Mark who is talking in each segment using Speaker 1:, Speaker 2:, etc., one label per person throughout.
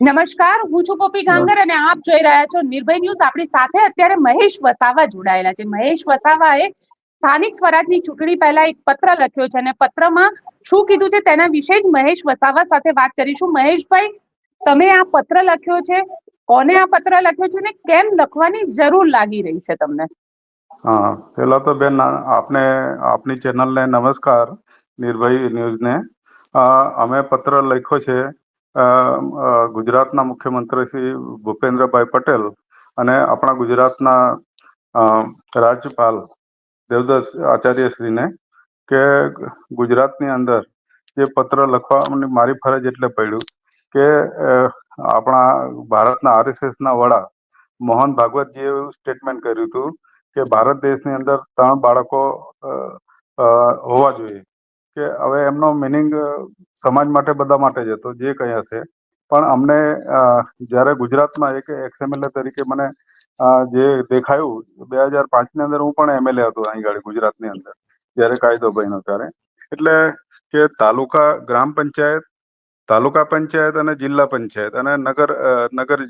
Speaker 1: નમસ્કાર હું છું ગોપી ગાંગર અને આપ જોઈ રહ્યા છો નિર્ભય ન્યૂઝ. આપણી સાથે અત્યારે મહેશ વસાવા જોડાયેલા છે. મહેશ વસાવાએ સ્થાનિક સ્વરાજની ચૂંટણી પહેલા એક પત્ર લખ્યો છે અને પત્રમાં શું કીધું છે તેના વિશે જ મહેશ વસાવા સાથે વાત કરીશું. મહેશભાઈ તમે આ પત્ર લખ્યો છે. કોને આ પત્ર લખ્યો છે ને કેમ લખવાની જરૂર લાગી રહી છે તમને?
Speaker 2: હા પેલા તો બેન આપને આપની ચેનલને નમસ્કાર નિર્ભય ન્યૂઝને. અમે પત્ર લખ્યો છે ગુજરાતના મુખ્યમંત્રી શ્રી ભૂપેન્દ્રભાઈ પટેલ અને આપણા ગુજરાતના રાજ્યપાલ દેવદત્ત આચાર્યશ્રીને કે ગુજરાતની અંદર જે પત્ર લખવા મારી ફરજ એટલે પડ્યું કે આપણા ભારતના આરએસએસના વડા મોહન ભાગવતજીએ એવું સ્ટેટમેન્ટ કર્યું હતું કે ભારત દેશની અંદર ત્રણ બાળકો હોવા જોઈએ. કે હવે એમનો મિનિંગ સમાજ માટે બધા માટે જ હતો, જે કંઈ હશે. પણ અમને જ્યારે ગુજરાતમાં એક એક્સએમએલએ તરીકે મને જે દેખાયું, બે હજાર પાંચની અંદર હું પણ એમએલએ હતો અહીં ગાડી, ગુજરાતની અંદર, જ્યારે કાયદો બન્યો ત્યારે. એટલે કે તાલુકા ગ્રામ પંચાયત, તાલુકા પંચાયત અને જિલ્લા પંચાયત અને નગર નગર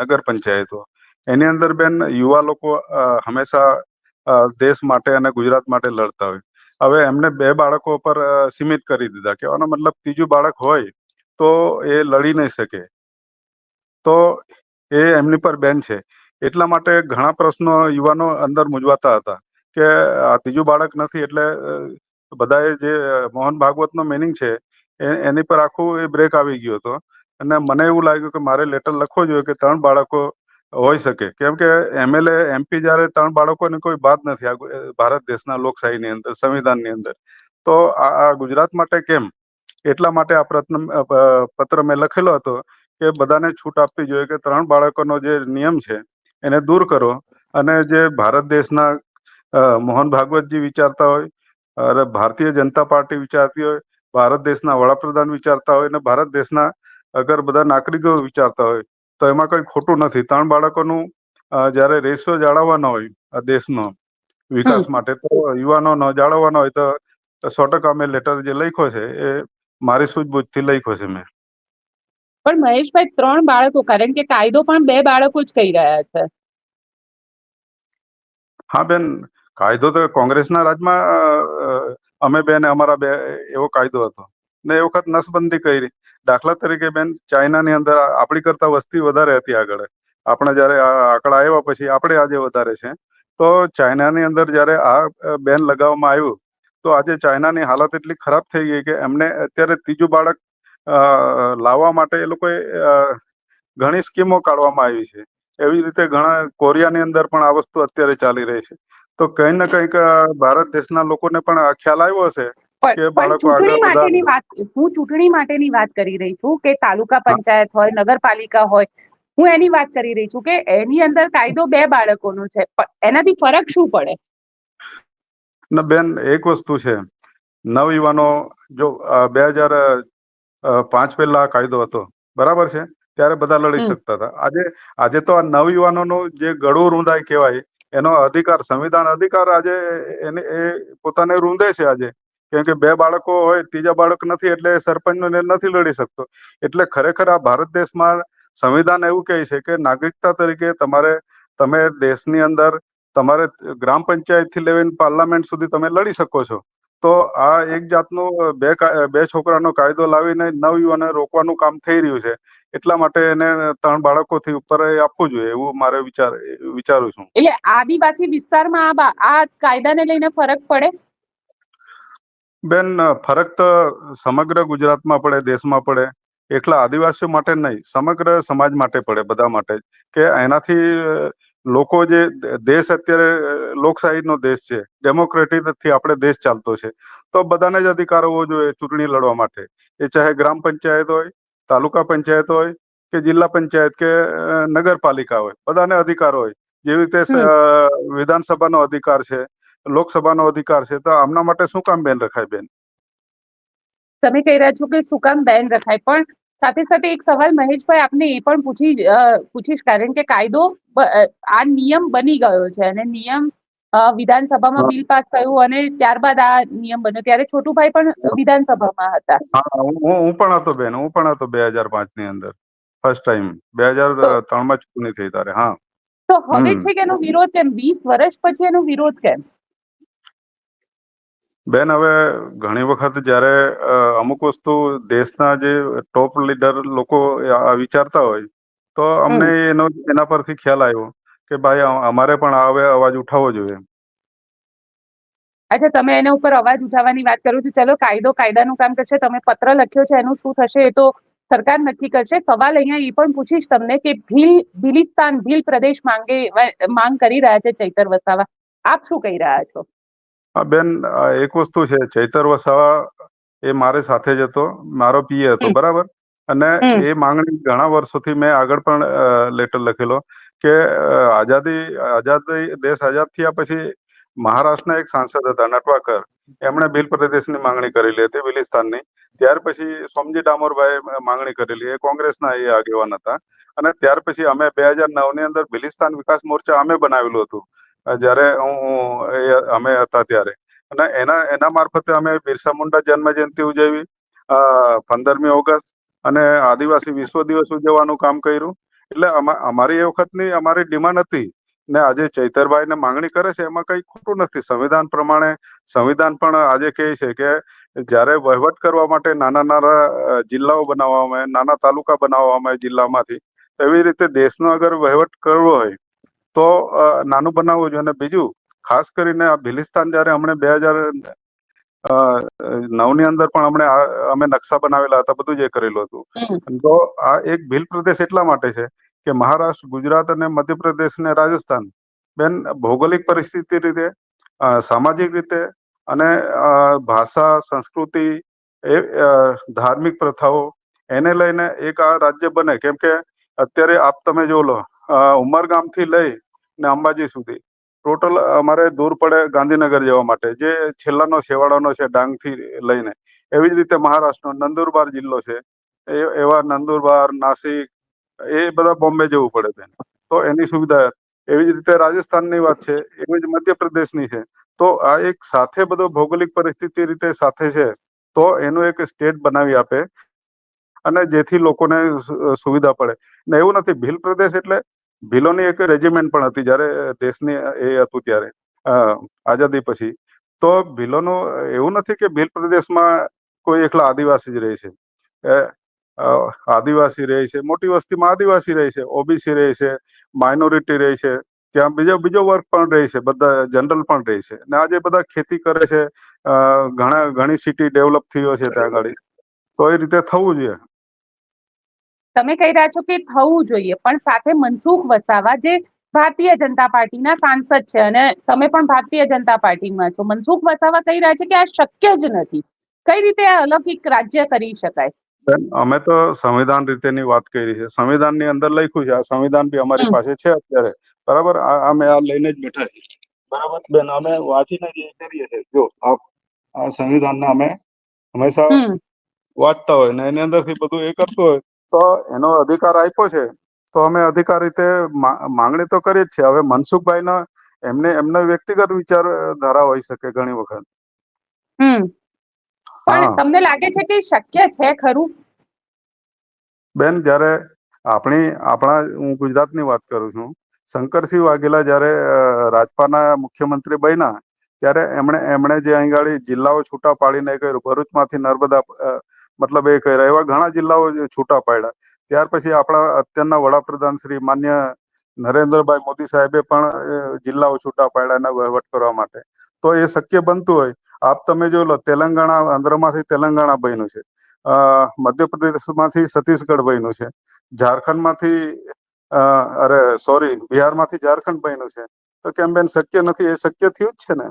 Speaker 2: નગર પંચાયતો. એની અંદર બેન યુવા લોકો હંમેશા દેશ માટે અને ગુજરાત માટે લડતા હોય. હવે એમને બે બાળકો પર સીમિત કરી દીધા. કહેવાનો મતલબ ત્રીજું બાળક હોય તો એ લડી નહીં શકે. તો એ એમની પર બેન છે. એટલા માટે ઘણા પ્રશ્નો યુવાનો અંદર મૂંઝવાતા હતા કે આ ત્રીજું બાળક નથી એટલે બધાએ જે મોહન ભાગવતનો મિનિંગ છે એની પર આખું એ બ્રેક આવી ગયો હતો. અને મને એવું લાગ્યું કે મારે લેટર લખવો જોઈએ કે ત્રણ બાળકો હોઈ શકે. કેમ કે એમએલએ, એમપી જ્યારે ત્રણ બાળકોની કોઈ બાદ નથી, આ ભારત દેશના લોકશાહીની અંદર, સંવિધાનની અંદર, તો આ ગુજરાત માટે કેમ? એટલા માટે આ પ્રશ્ન પત્ર મેં લખેલો હતો કે બધાને છૂટ આપવી જોઈએ કે ત્રણ બાળકોનો જે નિયમ છે એને દૂર કરો અને જે ભારત દેશના મોહન ભાગવતજી વિચારતા હોય, અરે ભારતીય જનતા પાર્ટી વિચારતી હોય, ભારત દેશના વડાપ્રધાન વિચારતા હોય અને ભારત દેશના અગર બધા નાગરિકો વિચારતા હોય તો એમાં કંઈ ખોટું નથી. ત્રણ બાળકોનું જ્યારે રેશિયો જાળવવાનો હોય આ દેશનો વિકાસ માટે તો યુવાનોનો જાળવવાનો હોય તો સો ટકા મેં લેટર જે લખ્યો છે એ મારી સૂઝબૂછથી લખ્યો છે મેં.
Speaker 1: પણ મહેશભાઈ ત્રણ બાળકો કારણ કે કાયદો પણ બે બાળકો જ કહી રહ્યા છે.
Speaker 2: હા બેન કાયદો તો કોંગ્રેસના રાજમાં અમે બેન અમારા બે એવો કાયદો હતો. ને એ વખત નસબંધી કરી. દાખલા તરીકે બેન, ચાઇનાની અંદર આપણી કરતા વસ્તી વધારે હતી આગળ. આપણે જ્યારે આ આંકડા આવ્યા પછી આપણે આજે વધારે છે. તો ચાઇનાની અંદર જ્યારે આ બેન લગાવવામાં આવ્યું, તો આજે ચાઇનાની હાલત એટલી ખરાબ થઈ ગઈ કે એમને અત્યારે ત્રીજું બાળક લાવવા માટે એ લોકોએ ઘણી સ્કીમો કાઢવામાં આવી છે. એવી રીતે ઘણા કોરિયાની અંદર પણ આ વસ્તુ અત્યારે ચાલી રહી છે. તો કંઈ ને કંઈક ભારત દેશના લોકોને પણ ખ્યાલ આવ્યો હશે
Speaker 1: પણ ચૂંટણી માટેની વાત હું ચૂંટણી માટેની વાત કરી રહી છું કે તાલુકા પંચાયત હોય નગરપાલિકા હોય હું એની વાત કરી રહી છું કે એની અંદર કાયદો બે બાળકોનો છે. એનાથી ફરક શું પડે?
Speaker 2: ના બેન એક વસ્તુ છે. નવયુવાનો જો બે હજાર પાંચ પહેલા કાયદો હતો. બરાબર છે? ત્યારે બધા લડી શકતા હતા. આજે આજે તો આ નવયુવાનોનું જે ગળું રૂંધાય કહેવાય એનો અધિકાર સંવિધાન અધિકાર આજે એને એ પોતાને રૂંધે છે આજે. કેમ કે બે બાળકો હોય, ત્રીજા બાળક નથી એટલે સરપંચનો નિર્ણય નથી લડી શકતો. એટલે ખરેખર આ ભારત દેશમાં સંવિધાન એવું કહે છે કે નાગરિકતા તરીકે તમારે, તમે દેશની અંદર તમારે ગ્રામ પંચાયતથી લઈને પાર્લામેન્ટ સુધી તમે લડી શકો છો. તો આ એક જાતનો બે બે છોકરાનો કાયદો લાવીને નવયુવાને રોકવાનું કામ થઈ રહ્યું છે. એટલા માટે એને ત્રણ બાળકોથી ઉપર આપવું જોઈએ એવું મારે વિચાર, વિચારું છું.
Speaker 1: એટલે આદિવાસી વિસ્તારમાં આ કાયદાને લઈને ફરક પડે?
Speaker 2: બેન ફરક તો સમગ્ર ગુજરાતમાં પડે દેશમાં પડે. એકલા આદિવાસીઓ માટે નહીં સમગ્ર સમાજ માટે પડે બધા માટે. કે એનાથી લોકો જે દેશ અત્યારે લોકશાહીનો દેશ છે ડેમોક્રેટિકથી આપણે દેશ ચાલતો છે. તો બધાને જ અધિકાર હોવો જોઈએ ચૂંટણી લડવા માટે. એ ચાહે ગ્રામ પંચાયત હોય તાલુકા પંચાયત હોય કે જિલ્લા પંચાયત કે નગરપાલિકા હોય બધાને અધિકાર હોય. જેવી રીતે વિધાનસભાનો અધિકાર છે લોકસભાનો અધિકાર છે તો આમના માટે શું કામ બેન રખાય બેન?
Speaker 1: તમે કહી રહ્યા છો કે શું કામ બેન રખાય પણ સાથે સાથે એક સવાલ મહેશભાઈ આપને એ પણ પૂછી પૂછીશ કારણ કે કાયદો આ નિયમ બની ગયો છે અને નિયમ વિધાનસભામાં બિલ પાસ થયું અને ત્યારબાદ આ નિયમ બન્યો. ત્યારે છોટુભાઈ પણ વિધાનસભામાં હતા.
Speaker 2: હું હું પણ હતો બેન હું પણ હતો બે હજાર પાંચની અંદર ફર્સ્ટ ટાઈમ. બે હજાર ત્રણમાં ચૂંટણી થઈ ત્યારે હા.
Speaker 1: તો હવે છે કે એનો વિરોધ કેમ? વીસ વર્ષ પછી એનો વિરોધ કેમ?
Speaker 2: બેન હવે ઘણી વખત જ્યારે અમુક વસ્તુ દેશના જે ટોપ લીડર લોકો વિચારતા હોય તો અમને એનો એના પરથી ખ્યાલ આવ્યો કે ભાઈ અમારે પણ આવે અવાજ ઉઠાવવો જોઈએ.
Speaker 1: અચ્છા તમે એના ઉપર અવાજ ઉઠાવવાની વાત કરો છો. ચલો કાયદો કાયદાનું કામ કરશે. તમે પત્ર લખ્યો છે એનું શું થશે એ તો સરકાર નક્કી કરશે. સવાલ અહીંયા એ પણ પૂછીશ તમને કે ભીલ ભીલિસ્તાન ભીલ પ્રદેશ માંગે માંગ કરી રહ્યા છે ચૈતર વસાવા. આપ શું કહી રહ્યા છો?
Speaker 2: હા બેન એક વસ્તુ છે ચૈતર વસાવા એ મારે સાથે જ હતો મારો પીએ હતો બરાબર? અને એ માંગણી ઘણા વર્ષોથી મેં આગળ પણ લેટર લખેલો કે આઝાદી આઝાદી દેશ આઝાદ થયા પછી મહારાષ્ટ્રના એક સાંસદ હતા નટવાકર. એમણે બિલ પ્રદેશની માંગણી કરેલી હતી બિલિસ્તાનની ત્યાર પછી સોમજી ડામોરભાઈ માંગણી કરેલી એ કોંગ્રેસના એ આગેવાન હતા. અને ત્યાર પછી અમે બે હજાર નવની અંદર બિલિસ્તાન વિકાસ મોરચા અમે બનાવેલું હતું. જ્યારે હું એ, અમે હતા ત્યારે. અને એના એના મારફતે અમે બિરસા મુંડા જન્મ જયંતિ ઉજવી પંદરમી ઓગસ્ટ અને આદિવાસી વિશ્વ દિવસ ઉજવવાનું કામ કર્યું. એટલે અમા- અમારી એ વખતની અમારી ડિમાન્ડ હતી ને આજે ચૈતરભાઈ ને માંગણી કરે છે, એમાં કઈ ખોટું નથી. સંવિધાન પ્રમાણે, સંવિધાન પણ આજે કહે છે કે જ્યારે વહીવટ કરવા માટે નાના નાના જિલ્લાઓ બનાવવામાં નાના તાલુકા બનાવવામાં જિલ્લામાંથી એવી રીતે દેશનો અગર વહીવટ કરવો હોય તો નાનું બનાવવું જોઈએ અને બીજું ખાસ કરીને આ ભિલિસ્તાન જ્યારે હમણે બે હજાર નવની અંદર પણ હમણે અમે નકશા બનાવેલા હતા બધું જે કરેલું હતું. તો આ એક ભીલ પ્રદેશ એટલા માટે છે કે મહારાષ્ટ્ર ગુજરાત અને મધ્યપ્રદેશ ને રાજસ્થાન બેન ભૌગોલિક પરિસ્થિતિ રીતે સામાજિક રીતે અને ભાષા સંસ્કૃતિ એ ધાર્મિક પ્રથાઓ એને લઈને એક આ રાજ્ય બને. કેમ કે અત્યારે આપ તમે જો લો ઉમરગામથી લઈ ને અંબાજી સુધી. ટોટલ અમારે દૂર પડે ગાંધીનગર જવા માટે, જે છેલ્લાનો, છેવાડાનો છે ડાંગથી લઈને. એવી જ રીતે મહારાષ્ટ્રનો નંદુરબાર જિલ્લો છે. એ, એવા નંદુરબાર, નાસિક, એ બધા બોમ્બે જવું પડે બેન તો એની સુવિધા એવી જ રીતે રાજસ્થાનની વાત છે, એવી જ મધ્યપ્રદેશની છે. તો આ એક સાથે બધો ભૌગોલિક પરિસ્થિતિ રીતે સાથે છે, તો એનું એક સ્ટેટ બનાવી આપે. અને જેથી લોકોને સુવિધા પડે. ને એવું નથી, ભીલ પ્રદેશ એટલે ભીલોની એક રેજિમેન્ટ પણ હતી જ્યારે દેશની એ હતું ત્યારે આઝાદી પછી. તો ભીલોનું એવું નથી કે ભીલ પ્રદેશમાં કોઈ એકલા આદિવાસી જ રહે છે. આદિવાસી રહે છે, મોટી વસ્તીમાં આદિવાસી રહે છે, ઓબીસી રહે છે, માઇનોરિટી રહે છે, ત્યાં બીજો બીજો વર્ગ પણ રહે છે, બધા જનરલ પણ રહે છે. ને આજે બધા ખેતી કરે છે ઘણા, ઘણી સિટી ડેવલપ થયો છે ત્યાં આગળ. તો એ રીતે થવું જોઈએ.
Speaker 1: તમે કહી રહ્યા છો કે થવું જોઈએ પણ સાથે મનસુખ વસાવા જે ભારતીય જનતા પાર્ટીના સાંસદ છે અને તમે પણ ભારતીય જનતા પાર્ટીમાં છો મનસુખ વસાવા કહી રહ્યા છે કે આ શક્ય જ નથી. કઈ રીતે આ અલૌકિક રાજ્ય કરી શકાય?
Speaker 2: બેન અમે તો સંવિધાન રીતેની વાત કરી છે. સંવિધાનની અંદર લખ્યું છે આ સંવિધાન બી અમારી પાસે છે અત્યારે. બરાબર? આ અમે આ લઈને જ બેઠા છીએ. બરાબર? બેન અમે વાંચીને જ કરીએ છીએ જો આ આ સંવિધાનને અમે હંમેશા
Speaker 1: હમ.
Speaker 2: વાંચતા હોય ને એની અંદરથી બધું એ કરતું હોય તો એનો અધિકાર આપ્યો છે તો અમે અધિકાર રીતે માંગણી તો કરીએ જ છે હવે મનસુખભાઈના એમને એમનો વ્યક્તિગત વિચાર ધારા હોઈ શકે ઘણી વખત.
Speaker 1: પણ તમને લાગે છે કે શક્ય છે ખરું?
Speaker 2: બેન જ્યારે આપણી આપણા હું ગુજરાતની વાત કરું છું. શંકરસિંહ વાઘેલા જ્યારે રાજપાના મુખ્યમંત્રી બન્યા ત્યારે એમણે એમણે જે અહીં જિલ્લાઓ છૂટા પાડીને કર્યું ભરૂચમાંથી નર્મદા મતલબ એ કર્યા એવા ઘણા જિલ્લાઓ છૂટા પાડ્યા. ત્યાર પછી આપણા અત્યારના વડાપ્રધાન શ્રી માન્ય નરેન્દ્રભાઈ મોદી સાહેબે પણ જિલ્લાઓ છૂટા પાડ્યા એના વહીવટ કરવા માટે. તો એ શક્ય બનતું હોય. આપ તમે જો લો, તેલંગાણા, આંધ્રમાંથી તેલંગાણા બન્યું છે. મધ્યપ્રદેશમાંથી છત્તીસગઢ બન્યું છે. ઝારખંડમાંથી અરે, સોરી, બિહારમાંથી ઝારખંડ બન્યું છે. તો કેમ બેન, શક્ય નથી? એ શક્ય થયું જ છે ને?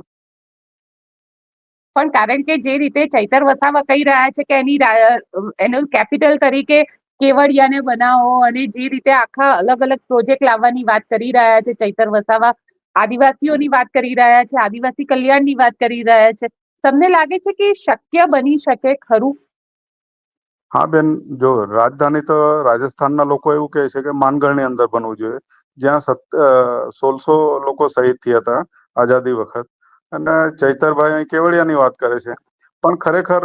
Speaker 1: પણ કારણ કે જે રીતે ચૈતર વસાવા કહી રહ્યા છે કે એની એનું કેપિટલ તરીકે કેવડિયાને બનાવો અને જે રીતે આખા અલગ અલગ પ્રોજેક્ટ લાવવાની વાત કરી રહ્યા છે ચૈતર વસાવા, આદિવાસીઓની વાત કરી રહ્યા છે, આદિવાસી કલ્યાણની વાત કરી રહ્યા છે. તમને લાગે છે કે શક્ય બની શકે ખરું?
Speaker 2: હા બેન, જો રાજધાની તો રાજસ્થાનના લોકો એવું કહે છે કે માનગઢની અંદર બનવું જોઈએ. જ્યાં સોળસો લોકો શહીદ થયા હતા આઝાદી વખત. અને ચૈતરભાઈ અહીં કેવડિયાની વાત કરે છે. પણ ખરેખર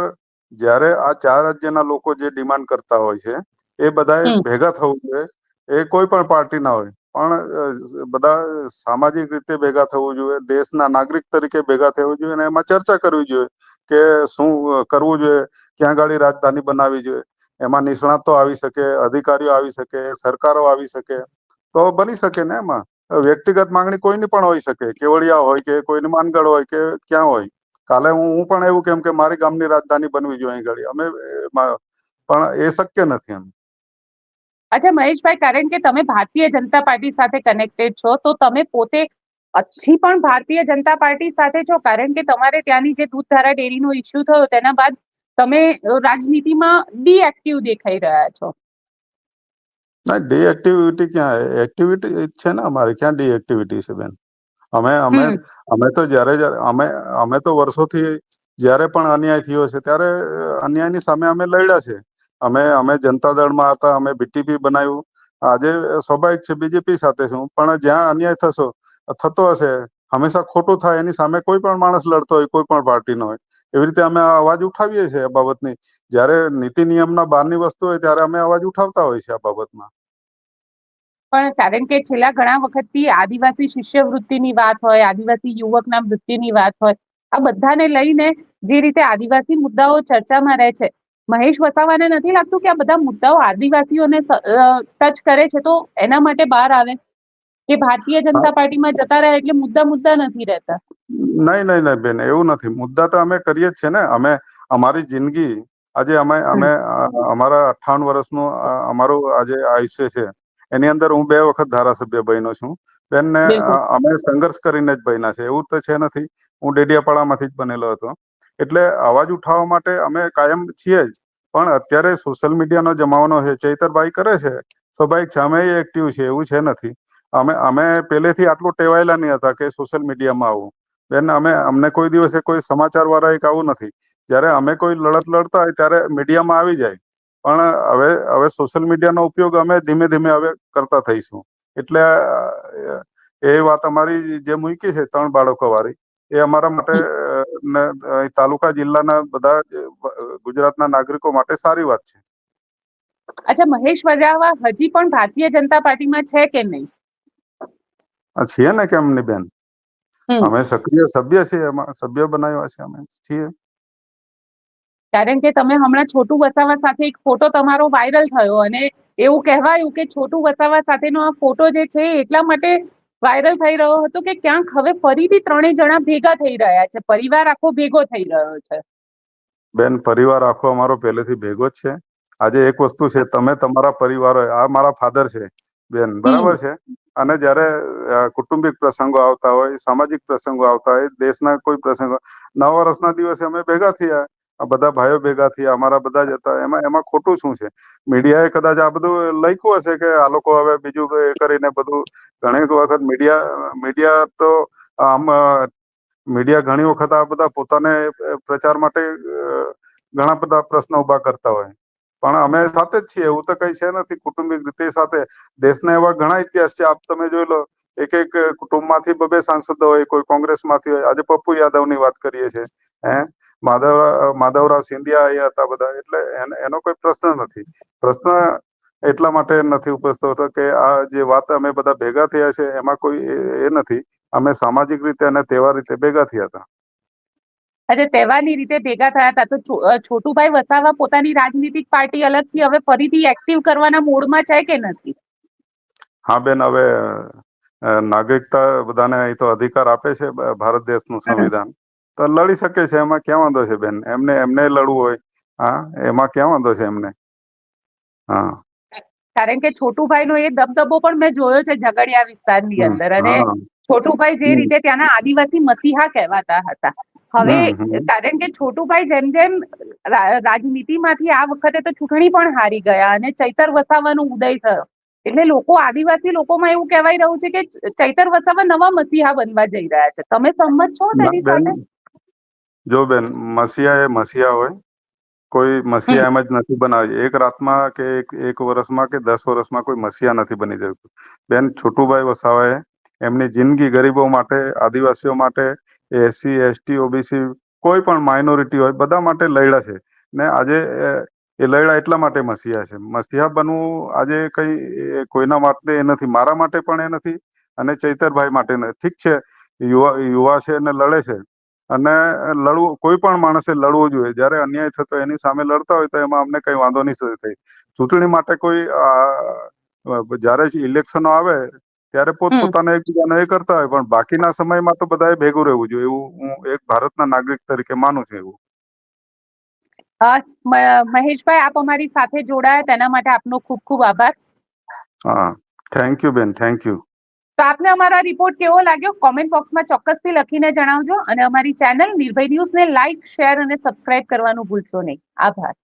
Speaker 2: જ્યારે આ ચાર રાજ્યના લોકો જે ડિમાન્ડ કરતા હોય છે એ બધાએ ભેગા થવું જોઈએ. એ કોઈ પણ પાર્ટી ના હોય. પણ બધા સામાજિક રીતે ભેગા થવું જોઈએ. દેશના નાગરિક તરીકે ભેગા થવું જોઈએ અને એમાં ચર્ચા કરવી જોઈએ કે શું કરવું જોઈએ ક્યાં ગાડી રાજધાની બનાવવી જોઈએ. એમાં નિષ્ણાતો આવી શકે અધિકારીઓ આવી શકે સરકારો આવી શકે. તો બની શકે ને એમાં? વ્યક્તિગત માંગણી કોઈની પણ હોઈ શકે કેવડિયા હોય, કે કોઈની માનગઢ હોય, કે ક્યાં હોય. કાલે હું હું પણ એવું કેમ કે મારી ગામની રાજધાની બનવી જોઈએ ગાડી અમે પણ એ શક્ય નથી એમ.
Speaker 1: અચ્છા, મહેશભાઈ, કારણ કે તમે ભારતીય જનતા પાર્ટી સાથે કનેક્ટેડ છો, તો તમે પોતે હજી પણ ભારતીય જનતા પાર્ટી સાથે છો? કારણ કે તમારે ત્યાંની જે દૂધધારા ડેરીનો ઇસ્યુ થયો, તેના બાદ તમે રાજનીતિમાં ડીએક્ટિવ દેખાઈ રહ્યા છો.
Speaker 2: ના ડી એક્ટિવિટી ક્યાં એક્ટિવિટી છે ને અમારે ક્યાં ડી એક્ટિવિટી છે બેન? અમે અમે અમે તો જ્યારે જ્યારે અમે અમે તો વર્ષોથી જ્યારે પણ અન્યાય થયો છે ત્યારે અન્યાયની સામે અમે લડ્યા છે. અમે અમે જનતા દળમાં હતા અમે બીટીપી બનાવ્યું. આજે સ્વાભાવિક છે બીજેપી સાથે છું પણ જ્યાં અન્યાય થશો થતો હશે હંમેશા ખોટું થાય એની સામે કોઈ પણ માણસ લડતો હોય કોઈ પણ પાર્ટીનો હોય એવી રીતે અમે અવાજ ઉઠાવીએ છીએ આ બાબતની. જ્યારે નીતિ નિયમના બહારની વસ્તુ હોય ત્યારે અમે અવાજ ઉઠાવતા હોય છે આ બાબતમાં.
Speaker 1: પણ કારણ કે છેલ્લા ઘણા વખતથી આદિવાસી શિષ્યવૃત્તિની વાત હોય, આદિવાસી યુવકના મૃત્યુની વાત હોય, આ બધાને લઈને જે રીતે આદિવાસી મુદ્દાઓ ચર્ચામાં રહે છે, મહેશ વસાવાને નથી લાગતું કે આ બધા મુદ્દાઓ આદિવાસીઓને ટચ કરે છે તો એના માટે બહાર આવે? કે ભારતીય જનતા પાર્ટીમાં જતા રહ્યા એટલે મુદ્દા મુદ્દા નથી રહેતા.
Speaker 2: નહીં નહીં નહીં બેન એવું નથી. મુદ્દા તો અમે કરીએ જ છે ને. અમે અમારી જિંદગી આજે અમે અમે અમારા અઠાવન વર્ષનું અમારું આજે આયુષ્ય છે. એની અંદર હું બે વખત ધારાસભ્ય બન્યો છું. બેન ને અમે સંઘર્ષ કરીને જ બન્યા છે. એવું તો છે નથી. હું ડેડિયાપાડામાંથી જ બનેલો હતો. એટલે અવાજ ઉઠાવવા માટે અમે કાયમ છીએ જ. પણ અત્યારે સોશિયલ મીડિયાનો જમાવાનો છે. ચૈતરભાઈ કરે છે. સ્વાભાવિક છે. અમે એક્ટિવ છે એવું છે નથી. અમે અમે પહેલેથી આટલું ટેવાયેલા નહીં હતા કે સોશિયલ મીડિયામાં આવું. બેન અમે, અમને કોઈ દિવસે કોઈ સમાચાર વાળા એક આવું નથી. જ્યારે અમે કોઈ લડત લડતા હોય ત્યારે મીડિયામાં આવી જાય. પણ હવે હવે સોશિયલ મીડિયાનો ઉપયોગ અમે ધીમે ધીમે હવે કરતા થઈશું. એટલે એ વાત અમારી જે મૂકી છે ત્રણ બાળકો વાળી, એ અમારા માટે તાલુકા જિલ્લાના બધા ગુજરાતના નાગરિકો માટે સારી વાત છે.
Speaker 1: અચ્છા, મહેશ વજાવા હજી પણ ભારતીય જનતા પાર્ટીમાં છે કે નહીં?
Speaker 2: છીએ ને કેમ ની બેન? અમે સક્રિય સભ્ય છીએ એમાં સભ્ય બનાવ્યા છે અમે છીએ.
Speaker 1: કારણ કે તમે હમણાં છોટુ વસાવા સાથે એક ફોટો તમારો વાયરલ થયો અને એવું કહેવાયું કે છોટુ વસાવા સાથેનો આ ફોટો જે છે એટલા માટે વાયરલ થઈ રહ્યો હતો કે ક્યાંક હવે ફરીથી ત્રણેય જણા ભેગા થઈ રહ્યા છે પરિવાર આખો ભેગો થઈ રહ્યો છે.
Speaker 2: બેન પરિવાર આખો અમારો પહેલેથી ભેગો જ છે. આજે એક વસ્તુ છે તમે તમારા પરિવાર આ મારા ફાધર છે બેન બરાબર છે? અને જ્યારે કુટુંબિક પ્રસંગો આવતા હોય, સામાજિક પ્રસંગો આવતા હોય, દેશના કોઈ પ્રસંગો, નવા વર્ષના દિવસે અમે ભેગા થયા બધા ભાઈઓ ભેગા થયા, અમારા બધા જ હતા, એમાં એમાં ખોટું શું છે? મીડિયાએ કદાચ આ બધું લખ્યું હશે કે આ લોકો હવે બીજું એ કરીને બધું ઘણી વખત મીડિયા મીડિયા તો આમ મીડિયા ઘણી વખત આ બધા પોતાને પ્રચાર માટે ઘણા બધા પ્રશ્નો ઊભા કરતા હોય. પણ અમે સાથે જ છીએ, એવું તો કઈ છે નથી. કુટુંબિક રીતે સાથે. દેશના એવા ઘણા ઇતિહાસ છે. આપ તમે જોઈ લો, એક એક કુટુંબમાંથી બબે સાંસદો હોય, કોઈ કોંગ્રેસમાંથી હોય. આજે પપ્પુ યાદવની વાત કરીએ છીએ. હે? માધવ, માધવરાવ સિંધિયા એ હતા બધા. એટલે એનો કોઈ પ્રશ્ન નથી. પ્રશ્ન એટલા માટે નથી ઉપજતો હતો કે આ જે વાત અમે બધા ભેગા થયા છે, એમાં કોઈ એ નથી. અમે સામાજિક રીતે અને તહેવાર રીતે ભેગા થયા હતા.
Speaker 1: આજે તહેવારની રીતે ભેગા થયા હતા. તો છોટુભાઈ વસાવા પોતાની રાજનીતિક પાર્ટી અલગથી હવે ફરીથી એક્ટિવ કરવાના મૂડમાં છે કે નથી?
Speaker 2: હા બેન હવે નાગરિકતા બધાને એ તો અધિકાર આપે છે ભારત દેશનું સંવિધાન. તો લડી શકે છે એમાં ક્યાં વાંધો છે બેન? એમને એમને લડવું હોય. હા એમાં ક્યાં વાંધો છે એમને? હા.
Speaker 1: કારણ કે છોટુભાઈનો એ દબદબો પણ મેં જોયો છે ઝઘડિયા વિસ્તારની અંદર. અને છોટુભાઈ જે રીતે ત્યાંના આદિવાસી મસીહા કહેવાતા હતા. હવે. કારણ કે છોટુભાઈ જેમ જેમ રાજનીતિમાંથી આ વખતે તો ચૂંટણી પણ હારી ગયા અને ચૈતર વસાવાનો ઉદય થયો. એટલે લોકો આદિવાસી લોકોમાં એવું કહેવાય રહ્યું છે કે ચૈતર વસાવા નવા મસીહા બનવા જઈ રહ્યા છે. તમે સંમત છો તેની સાથે?
Speaker 2: જો બેન મસીહા એ મસીહા હોય. કોઈ મસીહા એમ જ નથી બનાવી. એક રાતમાં કે એક એક વર્ષમાં કે દસ વર્ષમાં કોઈ મસીહા નથી બની જતું. બેન છોટુભાઈ વસાવાએ એમની જિંદગી ગરીબો માટે આદિવાસીઓ માટે એસસી એસટી ઓબીસી કોઈ પણ માઇનોરિટી હોય, બધા માટે લડ્યા છે. ને આજે, એ લડ્યા એટલા માટે મસીહા છે. મસીહા બનવું આજે કઈ કોઈના માટે એ નથી, મારા માટે પણ એ નથી અને ચૈતરભાઈ માટે ઠીક છે, યુવા યુવા છે અને લડે છે. અને લડવું, કોઈ પણ માણસે લડવું જોઈએ. જ્યારે અન્યાય થતો એની સામે લડતા હોય, તો એમાં અમને કઈ વાંધો નહીં થઈ ચૂંટણી માટે કોઈ જ્યારે ઇલેક્શનો આવે ત્યારે પોતપોતાને એકબીજાને એ કરતા હોય પણ બાકીના સમયમાં તો બધાએ ભેગું રહેવું જોઈએ. એવું હું એક ભારતના નાગરિક તરીકે માનું છું એવું.
Speaker 1: મહેશભાઈ આપ અમારી સાથે જોડાયા તેના માટે આપનો ખૂબ ખૂબ આભાર.
Speaker 2: હા થેન્ક યુ બેન થેન્ક યુ
Speaker 1: તો આપને અમારો રિપોર્ટ કેવો લાગ્યો? કોમેન્ટ બોક્સમાં ચોક્કસથી લખીને જણાવજો અને અમારી ચેનલ નિર્ભય ન્યૂઝને લાઇક શેર અને સબસ્ક્રાઇબ કરવાનું ભૂલશો નહીં. આભાર.